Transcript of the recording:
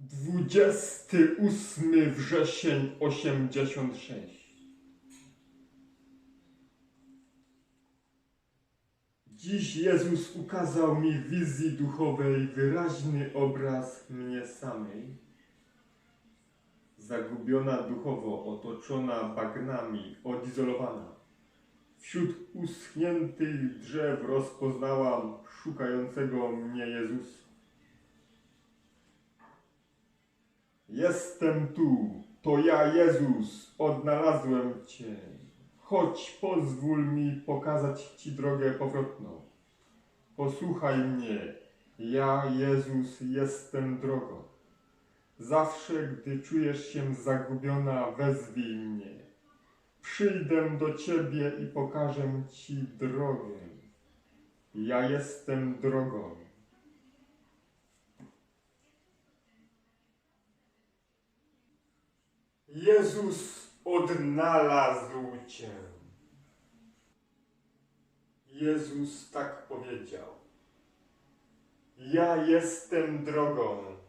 28 wrzesień 86 Dziś Jezus ukazał mi w wizji duchowej wyraźny obraz mnie samej. Zagubiona duchowo, otoczona bagnami, odizolowana. Wśród uschniętych drzew rozpoznałam szukającego mnie Jezusa. Jestem tu, to ja Jezus, odnalazłem Cię. Chodź, pozwól mi pokazać Ci drogę powrotną. Posłuchaj mnie, ja Jezus jestem drogą. Zawsze, gdy czujesz się zagubiona, wezwij mnie. Przyjdę do Ciebie i pokażę Ci drogę. Ja jestem drogą. Jezus odnalazł Cię. Jezus tak powiedział. Ja jestem drogą.